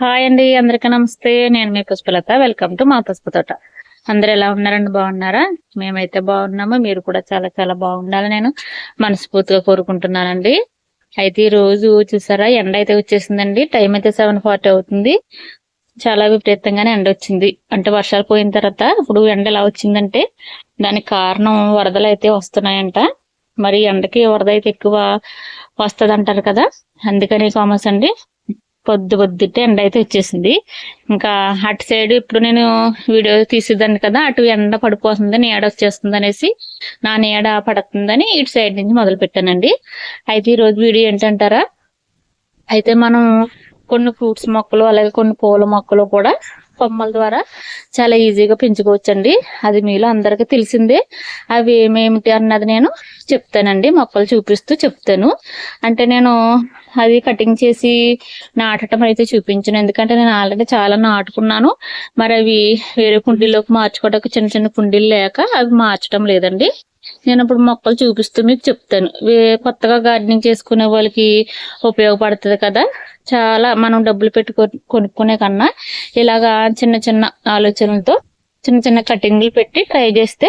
Hi అండి అందరికీ నమస్తే. నేను మీ పుష్పలత. వెల్కమ్ టు మా పుష్ప తోట అందరు ఎలా ఉన్నారండి? బాగున్నారా? మేమైతే బాగున్నాము. మీరు కూడా చాలా చాలా బాగుండాలి నేను మనస్ఫూర్తిగా కోరుకుంటున్నానండి. అయితే ఈ రోజు చూసారా ఎండ అయితే వచ్చేసిందండి. టైం అయితే సెవెన్ ఫార్టీ అవుతుంది. చాలా విపరీతంగానే ఎండ వచ్చింది. అంటే వర్షాలు పోయిన తర్వాత ఇప్పుడు ఎండ ఎలా వచ్చిందంటే దానికి కారణం వరదలు అయితే వస్తున్నాయంట. మరి ఎండకి వరద అయితే ఎక్కువ వస్తుంది అంటారు కదా. అందుకని కామర్స్ అండి పొద్దు పొద్దుటే ఎండ అయితే వచ్చేసింది. ఇంకా అటు సైడ్ ఇప్పుడు నేను వీడియో తీసేదాన్ని కదా అటు ఎండ పడిపోతుంది నీడ వచ్చేస్తుంది అనేసి నా నీడ పడుతుందని ఇటు సైడ్ నుంచి మొదలు పెట్టానండి. అయితే ఈరోజు వీడియో ఏంటంటారా? అయితే మనం కొన్ని ఫ్రూట్స్ మొక్కలు అలాగే కొన్ని పూల మొక్కలు కూడా కొమ్మల ద్వారా చాలా ఈజీగా పెంచుకోవచ్చండి. అది మీలో అందరికీ తెలిసిందే. అవి ఏమేమిటి అన్నది నేను చెప్తానండి. మొక్కలు చూపిస్తూ చెప్తాను. అంటే నేను అది కటింగ్ చేసి నాటడం అయితే చూపించను. ఎందుకంటే నేను ఆల్రెడీ చాలా నాటుకున్నాను. మరి అవి వేరే కుండీలోకి మార్చుకోవడానికి చిన్న చిన్న కుండీలు లేక అవి మార్చడం లేదండి. నేను ఇప్పుడు మొక్కలు చూపిస్తూ మీకు చెప్తాను. కొత్తగా గార్డెనింగ్ చేసుకునే వాళ్ళకి ఉపయోగపడుతుంది కదా? చాలా మనం డబ్బులు పెట్టి కొనుక్కునే కన్నా ఇలాగా చిన్న చిన్న ఆలోచనలతో చిన్న చిన్న కటింగ్లు పెట్టి ట్రై చేస్తే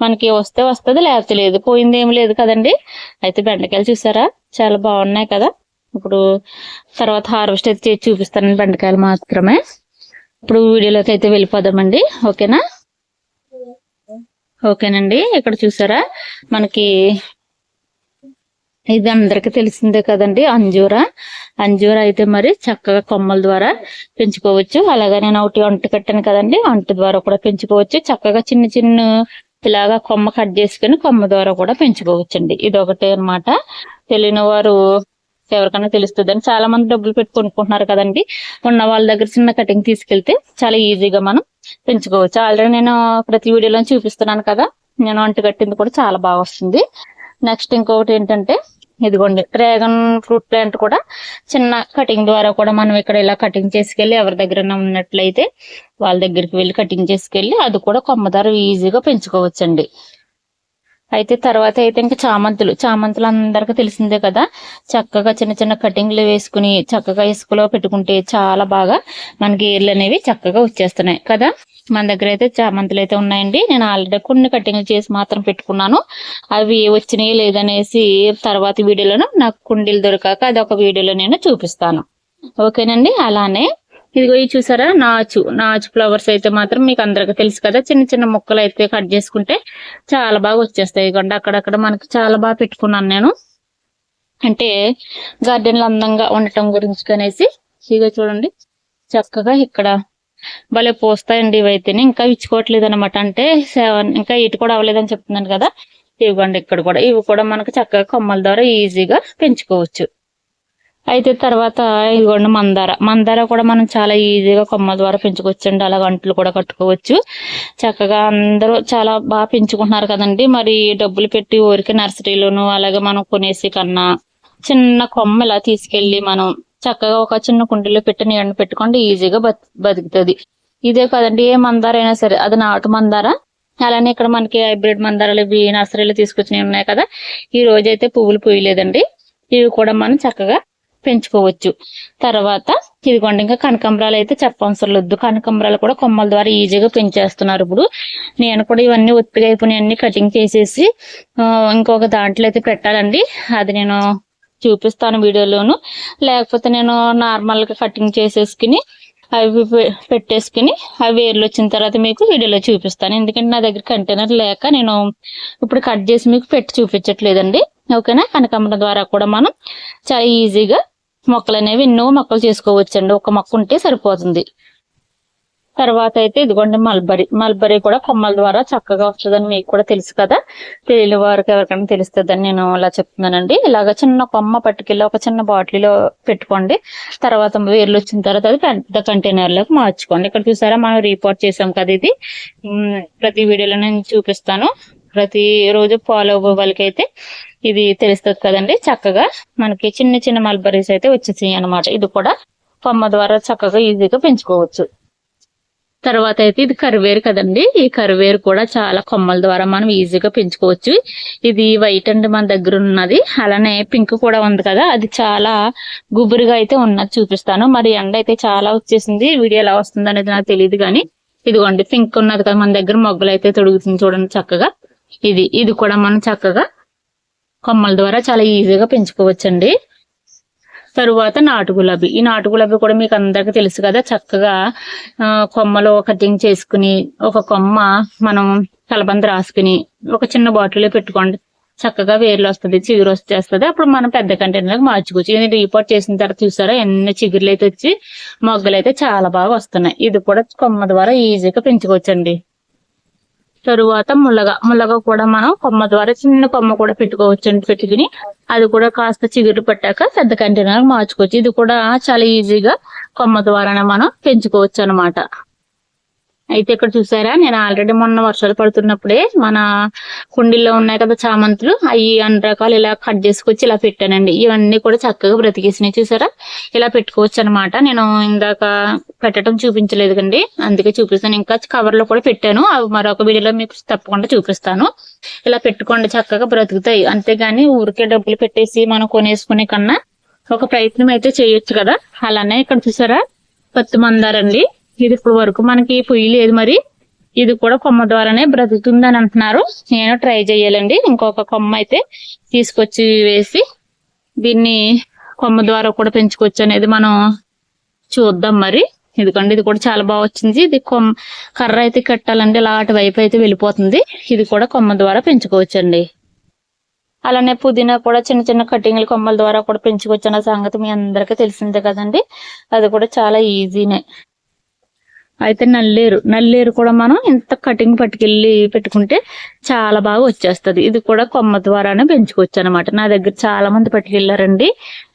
మనకి వస్తే వస్తుంది లేకపోతే లేదు. పోయింది ఏమి లేదు కదండి? అయితే బెండకాయలు చూసారా? చాలా బాగున్నాయి కదా? ఇప్పుడు తర్వాత హార్వెస్ట్ అయితే చేసి చూపిస్తాను బెండకాయలు మాత్రమే. ఇప్పుడు వీడియోలోకి అయితే వెళ్ళిపోదామండి. ఓకేనా? ఓకేనండి ఇక్కడ చూసారా? మనకి ఇది అందరికి తెలిసిందే కదండి అంజూర. అంజూర అయితే మరి చక్కగా కొమ్మల ద్వారా పెంచుకోవచ్చు. అలాగే నేను ఒకటి అంటు కట్టాను కదండి అంటు ద్వారా కూడా పెంచుకోవచ్చు. చక్కగా చిన్న చిన్న ఇలాగా కొమ్మ కట్ చేసుకుని కొమ్మ ద్వారా కూడా పెంచుకోవచ్చు అండి ఇది ఒకటే అనమాట తెలియని వారు ఎవరికైనా తెలుస్తుందని చాలా మంది డబ్బులు పెట్టి కొనుక్కుంటున్నారు కదండి. ఉన్న వాళ్ళ దగ్గర చిన్న కటింగ్ తీసుకెళ్తే చాలా ఈజీగా మనం పెంచుకోవచ్చు. ఆల్రెడీ నేను ప్రతి వీడియోలో చూపిస్తున్నాను కదా నేను అంటు కట్టింది కూడా చాలా బాగా వస్తుంది. నెక్స్ట్ ఇంకొకటి ఏంటంటే ఇదిగోండి డ్రాగన్ ఫ్రూట్ ప్లాంట్ కూడా చిన్న కటింగ్ ద్వారా కూడా మనం ఇక్కడ ఇలా కటింగ్ చేసుకెళ్ళి ఎవరి దగ్గర ఉన్నట్లయితే వాళ్ళ దగ్గరికి వెళ్ళి కటింగ్ చేసుకెళ్ళి అది కూడా కొమ్మ ఈజీగా పెంచుకోవచ్చండి. అయితే తర్వాత అయితే ఇంకా చామంతులు. చామంతులు అందరికీ తెలిసిందే కదా. చక్కగా చిన్న చిన్న కటింగ్లు వేసుకుని చక్కగా ఇసుకలో పెట్టుకుంటే చాలా బాగా మనకి ఏర్లు అనేవి చక్కగా వచ్చేస్తున్నాయి కదా. మన దగ్గర అయితే చామంతులు అయితే ఉన్నాయండి. నేను ఆల్రెడీ కొన్ని కటింగ్లు చేసి మాత్రం పెట్టుకున్నాను. అవి వచ్చినాయి లేదనేసి తర్వాత వీడియోలోను నాకు కుండీలు దొరకాక అది ఒక వీడియోలో నేను చూపిస్తాను. ఓకేనండి? అలానే ఇదిగో ఇది చూసారా? నాచు. నాచు ఫ్లవర్స్ అయితే మాత్రం మీకు అందరికీ తెలుసు కదా. చిన్న చిన్న ముక్కలు అయితే కట్ చేసుకుంటే చాలా బాగా వచ్చేస్తాయి. ఇదిగోండి అక్కడక్కడ మనకి చాలా బాగా పెట్టుకున్నాను నేను. అంటే గార్డెన్లు అందంగా ఉండటం గురించి కనేసి ఇదిగో చూడండి. చక్కగా ఇక్కడ భలే పోస్తాయండి ఇవైతేనే. ఇంకా ఇచ్చుకోవట్లేదు అనమాట అంటే సెవెన్ ఇంకా ఇటు కూడా అవ్వలేదని చెప్తున్నాను కదా. ఇవ్వండి ఇక్కడ కూడా. ఇవి కూడా మనకు చక్కగా కొమ్మల ద్వారా ఈజీగా పెంచుకోవచ్చు. అయితే తర్వాత ఇదిగోండి మందార. మందార కూడా మనం చాలా ఈజీగా కొమ్మ ద్వారా పెంచుకోవచ్చు అండి అలాగ అంట్లు కూడా కట్టుకోవచ్చు. చక్కగా అందరూ చాలా బాగా పెంచుకుంటున్నారు కదండి. మరి డబ్బులు పెట్టి ఊరికి నర్సరీలోను అలాగే మనం కొనేసి కన్నా చిన్న కొమ్మ ఇలా తీసుకెళ్ళి మనం చక్కగా ఒక చిన్న కుండీలో పెట్టి నీళ్ళని పెట్టుకోండి ఈజీగా బతుకుతుంది. ఇదే కదండి ఏ మందార అయినా సరే. అది నాటు మందార. అలానే ఇక్కడ మనకి హైబ్రిడ్ మందారాలు ఇవి నర్సరీలో తీసుకొచ్చినవి ఉన్నాయి కదా. ఈ రోజైతే పువ్వులు పూయలేదండి. ఇవి కూడా మనం చక్కగా పెంచుకోవచ్చు. తర్వాత ఇదిగోండి ఇంకా కనకంబరాలు అయితే చెప్పవసరం లేదు. కనకంబరాలు కూడా కొమ్మల ద్వారా ఈజీగా పెంచేస్తున్నారు ఇప్పుడు. నేను కూడా ఇవన్నీ ఒత్తిగా అయిపోయినాయి కటింగ్ చేసేసి ఇంకొక దాంట్లో అయితే పెట్టాలండి. అది నేను చూపిస్తాను వీడియోలోను. లేకపోతే నేను నార్మల్గా కటింగ్ చేసేసుకుని అవి పె- పెట్టేసుకుని అవి వేర్లు వచ్చిన తర్వాత మీకు వీడియోలో చూపిస్తాను. ఎందుకంటే నా దగ్గర కంటైనర్ లేక నేను ఇప్పుడు కట్ చేసి మీకు పెట్టి చూపించట్లేదండి. ఓకేనా? కనకాంబరం ద్వారా కూడా మనం చాలా ఈజీగా మొక్కలు అనేవి ఎన్నో మొక్కలు చేసుకోవచ్చండి. ఒక మొక్క ఉంటే సరిపోతుంది. తర్వాత అయితే ఇదిగోండి మల్బరీ. మల్బరీ కూడా కొమ్మల ద్వారా చక్కగా వస్తుందని మీకు కూడా తెలుసు కదా. తెలియని వారికి ఎవరికైనా తెలుస్తుందని నేను అలా చెప్తున్నానండి. ఇలాగ చిన్న కొమ్మ పట్టుకెళ్ళి ఒక చిన్న బాటిల్లో పెట్టుకోండి. తర్వాత వేర్లు వచ్చిన తర్వాత అది పెద్ద కంటైనర్లోకి మార్చుకోండి. ఇక్కడ చూసారా మనం రిపోర్ట్ చేసాం కదా ఇది. ప్రతి వీడియోలో నేను చూపిస్తాను. ప్రతి రోజు ఫాలో అవ్వే వాళ్ళకైతే ఇది తెలుస్తుంది కదండి. చక్కగా మనకి చిన్న చిన్న మల్బరీస్ అయితే వచ్చేసాయి అన్నమాట. ఇది కూడా కొమ్మ ద్వారా చక్కగా ఈజీగా పెంచుకోవచ్చు. తర్వాత అయితే ఇది కరివేరు కదండి. ఈ కరివేరు కూడా చాలా కొమ్మల ద్వారా మనం ఈజీగా పెంచుకోవచ్చు. ఇది వైట్ అండ్ మన దగ్గర ఉన్నది. అలానే పింక్ కూడా ఉంది కదా. అది చాలా గుబురుగా అయితే ఉన్నది చూపిస్తాను. మరి ఎండ అయితే చాలా వచ్చేసింది. వీడియో ఎలా వస్తుంది అనేది నాకు తెలియదు కానీ ఇదిగోండి పింక్ ఉన్నది కదా మన దగ్గర. మొగ్గలు అయితే తొడుగుతుంది చూడండి చక్కగా. ఇది ఇది కూడా మనం చక్కగా కొమ్మల ద్వారా చాలా ఈజీగా పెంచుకోవచ్చండి. తరువాత నాటు గులాబీ. ఈ నాటు గులాబీ కూడా మీకు అందరికీ తెలుసు కదా చక్కగా కొమ్మలు కొమ్మలో కటింగ్ చేసుకుని ఒక కొమ్మ మనం కలబంద రాసుకుని ఒక చిన్న బాటిల్లో పెట్టుకోండి. చక్కగా వేర్లు వస్తుంది చిగురు వచ్చేస్తుంది. అప్పుడు మనం పెద్ద కంటైనర్లకు మార్చుకోవచ్చు. ఇది రీపోర్ట్ చేసిన తర్వాత చూసారా ఎన్ని చిగుర్లు అయితే వచ్చి మొగ్గలు అయితే చాలా బాగా వస్తున్నాయి. ఇది కూడా కొమ్మ ద్వారా ఈజీగా పెంచుకోవచ్చండి. తరువాత ముల్లగ ముల్లగ కూడా మనం కొమ్మ ద్వారా చిన్న కొమ్మ కూడా పెట్టుకోవచ్చు అండి పెట్టుకుని. అది కూడా కాస్త చిగురు పట్టాక పెద్ద కంటైనర్ మార్చుకోవచ్చు. ఇది కూడా చాలా ఈజీగా కొమ్మ ద్వారానే మనం పెంచుకోవచ్చు అన్నమాట. అయితే ఇక్కడ చూసారా? నేను ఆల్రెడీ మొన్న వర్షాలు పడుతున్నప్పుడే మన కుండీల్లో ఉన్నాయి కదా చామంతులు అవి అన్ని రకాలు ఇలా కట్ చేసుకొచ్చి ఇలా పెట్టానండి. ఇవన్నీ కూడా చక్కగా బ్రతికేసినాయి చూసారా? ఇలా పెట్టుకోవచ్చు అనమాట నేను ఇందాక పెట్టడం చూపించలేదు కండి అందుకే చూపిస్తాను. ఇంకా కవర్లో కూడా పెట్టాను. అవి మరొక వీడియోలో మీకు తప్పకుండా చూపిస్తాను. ఇలా పెట్టుకోండి చక్కగా బ్రతుకుతాయి. అంతేగాని ఊరికే డబ్బులు పెట్టేసి మనం కొనేసుకునే కన్నా ఒక ప్రయత్నం అయితే చేయొచ్చు కదా? అలానే ఇక్కడ చూసారా? పత్తి మందారండి ఇది ఇప్పుడు వరకు మనకి పొయ్యి లేదు మరి? ఇది కూడా కొమ్మ ద్వారానే బ్రతుకుతుంది అని అంటున్నారు. నేను ట్రై చేయాలండి. ఇంకొక కొమ్మ అయితే తీసుకొచ్చి వేసి దీన్ని కొమ్మ ద్వారా కూడా పెంచుకోవచ్చు అనేది మనం చూద్దాం మరి. ఎందుకంటే ఇది కూడా చాలా బాగా వచ్చింది. ఇది కొమ్మ కర్ర అయితే కట్టాలంటే ఇలా అటువైపు అయితే వెళ్ళిపోతుంది. ఇది కూడా కొమ్మ ద్వారా పెంచుకోవచ్చండి. అలానే పుదీనా కూడా చిన్న చిన్న కటింగ్లు కొమ్మల ద్వారా కూడా పెంచుకోవచ్చు అన్న సంగతి మీ అందరికీ తెలిసిందే కదండి. అది కూడా చాలా ఈజీనే. అయితే నల్లేరు నల్లేరు కూడా మనం ఇంత కటింగ్ పట్టుకెళ్ళి పెట్టుకుంటే చాలా బాగా వచ్చేస్తుంది. ఇది కూడా కొమ్మ ద్వారానే పెంచుకోవచ్చు అనమాట నా దగ్గర చాలా మంది పట్టుకెళ్ళారండి.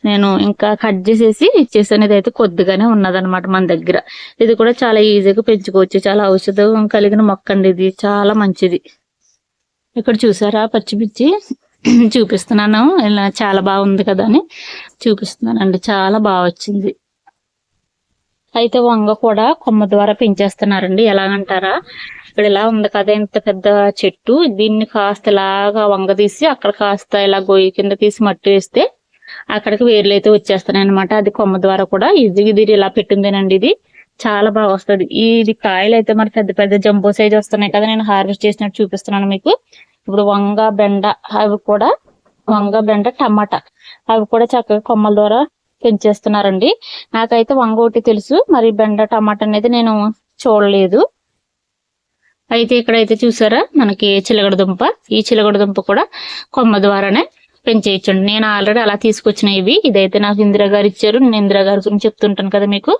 నేను ఇంకా కట్ చేసేసి ఇచ్చేసాను. ఇదైతే కొద్దిగానే ఉన్నదనమాట మన దగ్గర. ఇది కూడా చాలా ఈజీగా పెంచుకోవచ్చు. చాలా ఔషధం కలిగిన మొక్క అండి ఇది. చాలా మంచిది. ఇక్కడ చూసారా? పచ్చిమిర్చి చూపిస్తున్నాను. ఇలా చాలా బాగుంది కదా అని చూపిస్తున్నానండి. చాలా బాగా వచ్చింది. అయితే వంగ కూడా కొమ్మ ద్వారా పెంచేస్తున్నారండి. ఎలాగంటారా? ఇక్కడ ఇలా ఉంది కదా ఇంత పెద్ద చెట్టు. దీన్ని కాస్త ఇలాగా వంగ తీసి అక్కడ కాస్త ఇలా గొయ్యి కింద తీసి మట్టి వేస్తే అక్కడికి వేర్లు అయితే వచ్చేస్తున్నాయి అనమాట అది కొమ్మ ద్వారా కూడా ఇది ఇలా పెట్టిందేనండి ఇది. చాలా బాగా వస్తుంది. ఇది కాయలు అయితే మరి పెద్ద పెద్ద జంబో సైజ్ వస్తున్నాయి కదా నేను హార్వెస్ట్ చేసినట్టు చూపిస్తున్నాను మీకు. ఇప్పుడు వంగ బెండ అవి కూడా వంగ బెండ టమాటా. అవి కూడా చక్కగా కొమ్మల ద్వారా పెంచేస్తున్నారండి. నాకైతే వంగ ఒకటి తెలుసు. మరి బెండ టమాటా అనేది నేను చూడలేదు. అయితే ఇక్కడైతే చూసారా? మనకి చిలగడ దుంప. ఈ చిలగడ దుంప కూడా కొమ్మ ద్వారానే పెంచేయచ్చండి. నేను ఆల్రెడీ అలా తీసుకొచ్చిన ఇవి ఇదైతే నాకు ఇందిరా గారు ఇచ్చారు. నేను ఇందిరా గారి గురించి చెప్తుంటాను కదా మీకు.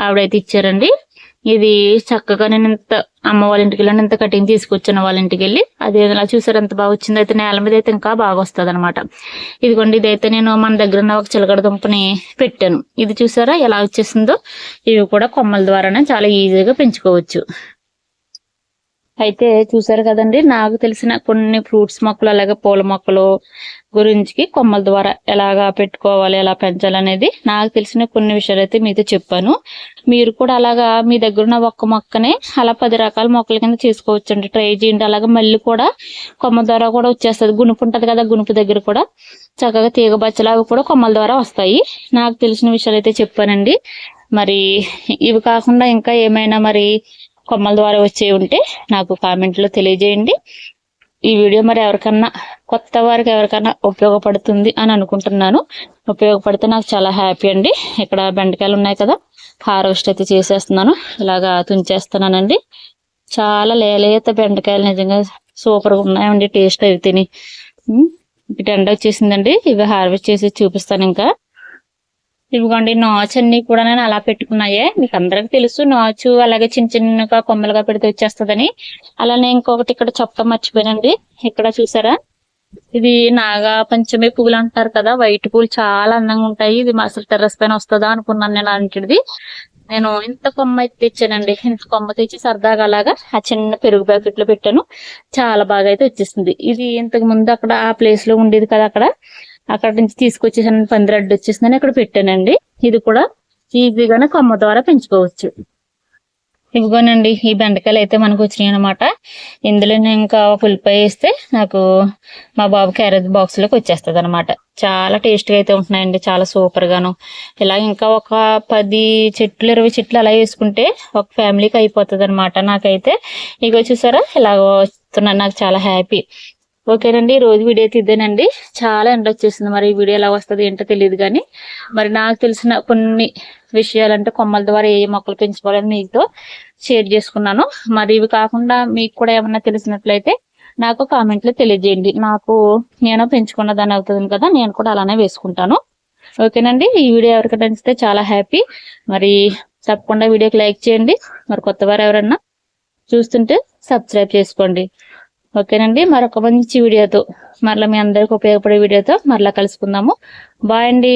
ఆవిడైతే ఇచ్చారండి. ఇది చక్కగా నేను ఇంత అమ్మ వాళ్ళ ఇంటికి వెళ్ళి ఇంత కటింగ్ తీసుకొచ్చాను వాళ్ళ ఇంటికి వెళ్ళి అది ఎలా చూసారు? ఎంత బాగా వచ్చింది అయితే నేల మీద అయితే ఇంకా బాగా వస్తుంది అనమాట ఇదిగోండి ఇదైతే నేను మన దగ్గర ఉన్న ఒక చిలకడ దుంపని పెట్టాను. ఇది చూసారా ఎలా వచ్చేసిందో? ఇవి కూడా కొమ్మల ద్వారానే చాలా ఈజీగా పెంచుకోవచ్చు. అయితే చూసారు కదండి నాకు తెలిసిన కొన్ని ఫ్రూట్స్ మొక్కలు అలాగే పూల మొక్కలు గురించి కొమ్మల ద్వారా ఎలాగా పెట్టుకోవాలి ఎలా పెంచాలి అనేది నాకు తెలిసిన కొన్ని విషయాలు అయితే మీతో చెప్పాను. మీరు కూడా అలాగా మీ దగ్గర ఉన్న ఒక్క మొక్కనే అలా పది రకాల మొక్కల కింద చేసుకోవచ్చు అండి ట్రై చేయండి. అలాగే మళ్ళీ కూడా కొమ్మ ద్వారా కూడా వచ్చేస్తుంది. గునుపు ఉంటుంది కదా గునుపు దగ్గర కూడా చక్కగా తీగ బచ్చలు అవి కూడా కొమ్మల ద్వారా వస్తాయి. నాకు తెలిసిన విషయాలు అయితే చెప్పానండి. మరి ఇవి కాకుండా ఇంకా ఏమైనా మరి కొమ్మల ద్వారా వచ్చే ఉంటే నాకు కామెంట్లో తెలియజేయండి. ఈ వీడియో మరి ఎవరికన్నా కొత్త వారికి ఎవరికన్నా ఉపయోగపడుతుంది అని అనుకుంటున్నాను. ఉపయోగపడితే నాకు చాలా హ్యాపీ అండి. ఇక్కడ బెండకాయలు ఉన్నాయి కదా హార్వెస్ట్ అయితే చేసేస్తున్నాను. ఇలాగా తుంచేస్తున్నానండి. చాలా లేలేత బెండకాయలు నిజంగా సూపర్గా ఉన్నాయండి టేస్ట్ అయితే తిని. ఇటు ఎండ వచ్చేసిందండి. ఇవి హార్వెస్ట్ చేసి చూపిస్తాను ఇంకా. ఇదిగోండి నాచు అన్ని కూడా నేను అలా పెట్టుకున్నాయే. మీకు అందరికి తెలుసు నాచు అలాగే చిన్న చిన్నగా కొమ్మలుగా పెడితే వచ్చేస్తుందని. అలానే ఇంకొకటి ఇక్కడ చొక్క మర్చిపోయానండి. ఇక్కడ చూసారా? ఇది నాగా పంచమి పువ్వులు అంటారు కదా వైట్ పూలు చాలా అందంగా ఉంటాయి. ఇది మా అసలు టెర్రస్ పైన వస్తుందా అనుకున్నాను నేను అలాంటిది. నేను ఇంత కొమ్మ అయితే తెచ్చానండి. ఇంత కొమ్మ తెచ్చి సరదాగా అలాగా ఆ చిన్న పెరుగు ప్యాకెట్లో పెట్టాను. చాలా బాగా అయితే వచ్చేసింది ఇది ఇంతకు ముందు అక్కడ ఆ ప్లేస్లో ఉండేది కదా అక్కడ. అక్కడ నుంచి తీసుకొచ్చేసాను పందిరడ్డు వచ్చేసిందని ఇక్కడ పెట్టానండి. ఇది కూడా ఈజీగానే కొమ్మ ద్వారా పెంచుకోవచ్చు. ఇవిగోనండి ఈ బెండకాయలు అయితే మనకు వచ్చినాయి అనమాట ఇందులో నేను ఇంకా ఒక ఉల్లిపాయ వేస్తే నాకు మా బాబు క్యారెట్ బాక్స్లోకి వచ్చేస్తుంది అనమాట చాలా టేస్ట్గా అయితే ఉంటున్నాయండి చాలా సూపర్గాను ఇలా ఇంకా ఒక పది చెట్లు ఇరవై చెట్లు అలా వేసుకుంటే ఒక ఫ్యామిలీకి అయిపోతుంది అనమాట నాకైతే. ఇక చూసారా ఇలా వస్తున్నాను నాకు చాలా హ్యాపీ ఓకేనండి ఈ రోజు వీడియో అయితే ఇదేనండి. చాలా ఎండ వచ్చేసింది. మరి ఈ వీడియో ఎలా వస్తుంది ఏంటో తెలియదు కానీ మరి నాకు తెలిసిన కొన్ని విషయాలంటే కొమ్మల ద్వారా ఏ మొక్కలు పెంచుకోవాలని మీతో షేర్ చేసుకున్నాను. మరి ఇవి కాకుండా మీకు కూడా ఏమన్నా తెలిసినట్లయితే నాకు కామెంట్లో తెలియజేయండి. నాకు నేను పెంచుకున్న దాన్ని అవుతుంది కదా నేను కూడా అలానే వేసుకుంటాను. ఓకేనండి ఈ వీడియో ఎవరికైనా నచ్చితే చాలా హ్యాపీ. మరి తప్పకుండా వీడియోకి లైక్ చేయండి. మరి కొత్త వారు ఎవరన్నా చూస్తుంటే సబ్స్క్రైబ్ చేసుకోండి. ఓకేనండి మరొక మంచి వీడియోతో మరలా మీ అందరికి ఉపయోగపడే వీడియోతో మరలా కలుసుకుందాము. బాయ్ అండి.